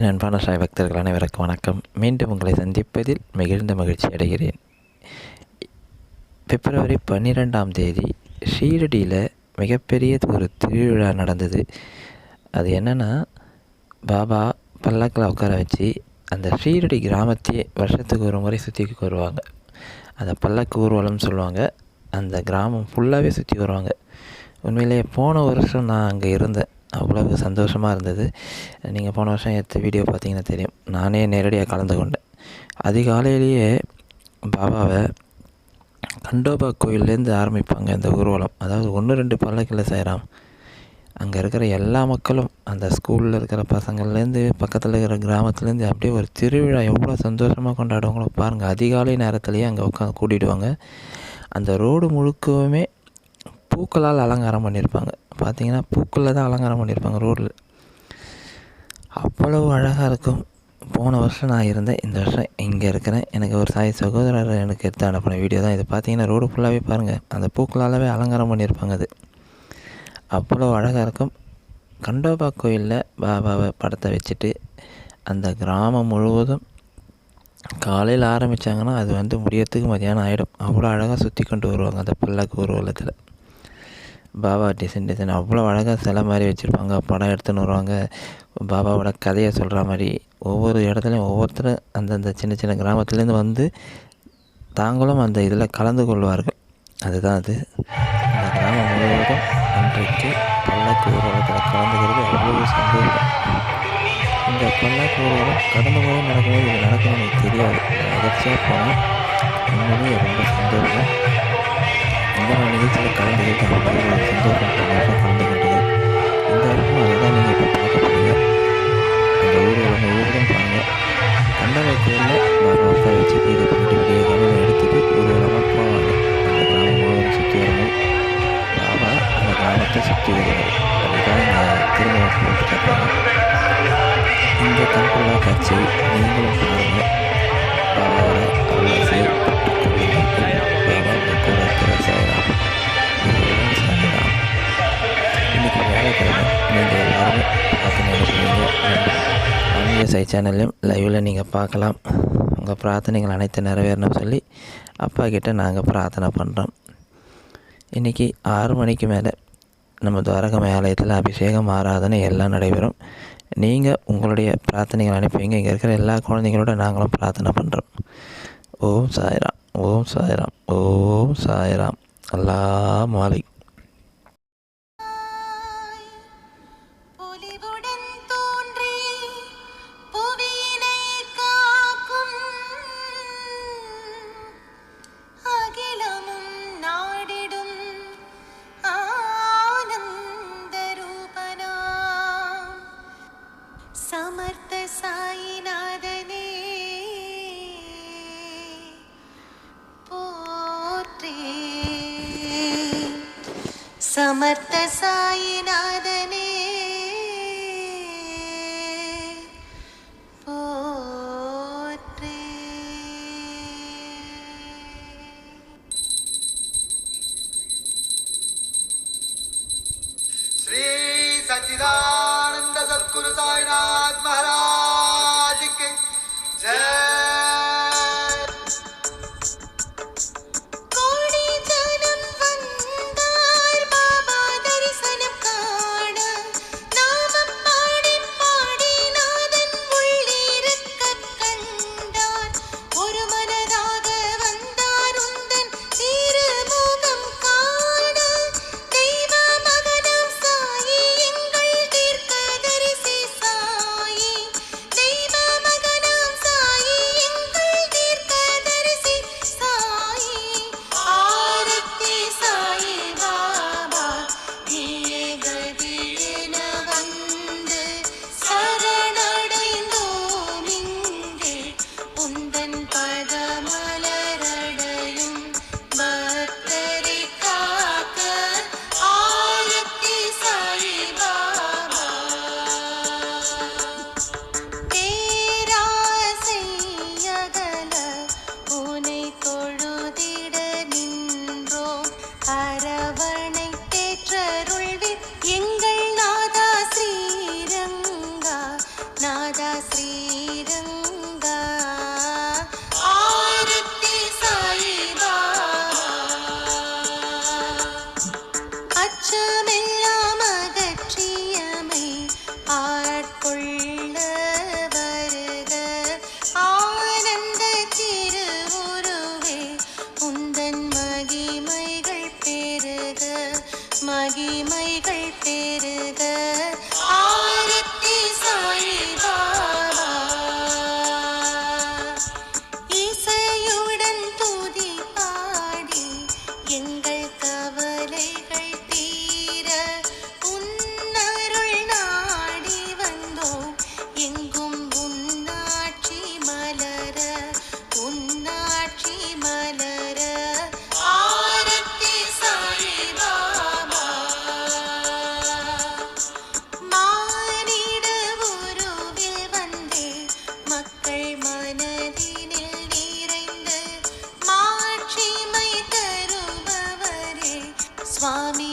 அன்பான சாய் பக்தர்கள் அனைவருக்கும் வணக்கம். மீண்டும் உங்களை சந்திப்பதில் மிகுந்த மகிழ்ச்சி அடைகிறேன். பிப்ரவரி பன்னிரெண்டாம் தேதி ஷீரடியில் மிகப்பெரிய ஒரு திருவிழா நடந்தது. அது என்னென்னா பாபா பல்லக்கில் உட்கார வச்சு அந்த ஷீரடி கிராமத்தையே வருஷத்துக்கு ஒரு முறை சுற்றி வருவாங்க. அந்த பல்லக்கு ஊர்வலம்னு சொல்லுவாங்க. அந்த கிராமம் ஃபுல்லாகவே சுற்றி வருவாங்க. உண்மையிலேயே போன வருஷம் நான் அங்கே இருந்தேன். அவ்வளவு சந்தோஷமாக இருந்தது. நீங்கள் போன வருஷம் எடுத்த வீடியோ பார்த்தீங்கன்னா தெரியும். நானே நேரடியாக கலந்து கொண்டேன். அதிகாலையிலேயே பாபாவை கண்டோபா கோயிலேருந்து ஆரம்பிப்பாங்க இந்த ஊர்வலம். அதாவது ஒன்று ரெண்டு பல்லக்கில் செய்கிறான் அங்கே இருக்கிற எல்லா மக்களும் அந்த ஸ்கூலில் இருக்கிற பசங்கள்லேருந்து பக்கத்தில் இருக்கிற கிராமத்துலேருந்து அப்படியே ஒரு திருவிழா எவ்வளோ சந்தோஷமாக கொண்டாடுவாங்களோ பாருங்கள் அதிகாலை நேரத்துலேயே அங்கே உட்காந்து கூட்டிடுவாங்க. அந்த ரோடு முழுக்கவுமே பூக்களால் அலங்காரம் பண்ணியிருப்பாங்க. பார்த்தீங்கன்னா பூக்களில் தான் அலங்காரம் பண்ணியிருப்பாங்க ரோடில். அவ்வளவு அழகாக இருக்கும். போன வருஷம் நான் இருந்தேன் இந்த வருஷம் இங்கே இருக்கிறேன். எனக்கு ஒரு சாய் சகோதரர் எனக்கு எடுத்து அனுப்பின வீடியோ தான் இது. பார்த்தீங்கன்னா ரோடு ஃபுல்லாகவே பாருங்கள் அந்த பூக்களாலவே அலங்காரம் பண்ணியிருப்பாங்க அது. அவ்வளோ அழகாக இருக்கும். கண்டோபா கோயிலில் பாபாவை படத்தை வச்சுட்டு அந்த கிராமம் முழுவதும் காலையில் ஆரம்பித்தாங்கன்னா அது வந்து முடியறதுக்கு மதியானம் ஆகிடும் அவ்வளோ அழகாக சுற்றி கொண்டு வருவாங்க அந்த பிள்ளைக்கு ஊர்வலத்தில் பாபா டிசைன் டிசைன் அவ்வளோ அழகாக சிலை மாதிரி வச்சுருப்பாங்க. படம் எடுத்துன்னு வருவாங்க. பாபாவோட கதையை சொல்கிற மாதிரி ஒவ்வொரு இடத்துலையும் ஒவ்வொருத்தரும் அந்தந்த சின்ன சின்ன கிராமத்துலேருந்து வந்து தாங்களும் அந்த இதில் கலந்து கொள்வார்கள். அதுதான் அது. அந்த கிராமம் முழுவதும் அன்றைக்கு பல்லாக்கு ஊர்வலத்தில் கலந்துகிறது அவ்வளோ சந்தோஷம். இந்த பல்லாக்கு ஊர்வலம் கடந்த முறை நடக்கும்போது இது நடக்கும்னு எனக்கு தெரியாது. அதிர்ச்சியாக போனால் உண்மையிலேயே ரொம்ப சந்தோஷம். நிகழ்ச்சியில் கலந்துக்கிட்டு அவ்வளோ ஒரு சந்தோஷம் கலந்து கொண்டது இந்த வருஷம் அதுதான் நீங்கள் இப்போ பார்க்க போகிறீங்க அந்த ஊர்வலம் ஊர்வலம் பாருங்கள் கண்டவை கோயிலில் பாபா உட்கார வச்சு பூஜை பண்ணிட்டு விடிய காலையில் எடுத்துகிட்டு ஊர்வலமாக போவாங்க. அந்த கிராமம் முழுவதும் சுற்றி வரணும். பாபா அந்த கிராமத்தை சுற்றி வருவார். அதுதான் இந்த திருமணம் போட்டு காட்டுறாங்க. இந்த கண்கொள்ளா காட்சி நீங்களும் பாருங்கள் சேனல்லையும் லைவில் நீங்கள் பார்க்கலாம். உங்கள் பிரார்த்தனைகள் அனைத்து நிறைவேறணும் சொல்லி அப்பா கிட்ட நாங்கள் பிரார்த்தனை பண்ணுறோம் இன்றைக்கி ஆறு மணிக்கு மேலே நம்ம துவாரகமை ஆலயத்தில் அபிஷேகம் ஆராதனை எல்லாம் நடைபெறும். நீங்கள் உங்களுடைய பிரார்த்தனைகள் அனுப்புவீங்க. இங்கே இருக்கிற எல்லா குழந்தைங்களோட நாங்களும் பிரார்த்தனை பண்ணுறோம் ஓம் சாய்ராம் ஓம் சாய்ராம் ஓம் சாய்ராம். அல்லா மாலிக். சமர்த்த சாயிநாதனே. அச்சமெல்லாம் அகற்றியமை ஆட்கொள்ள வருக ஆனந்த திருவுருவே உந்தன் மகிமைகள் பெருக. மகிமைகள் பெருக. स्वामी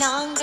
நாங்கள்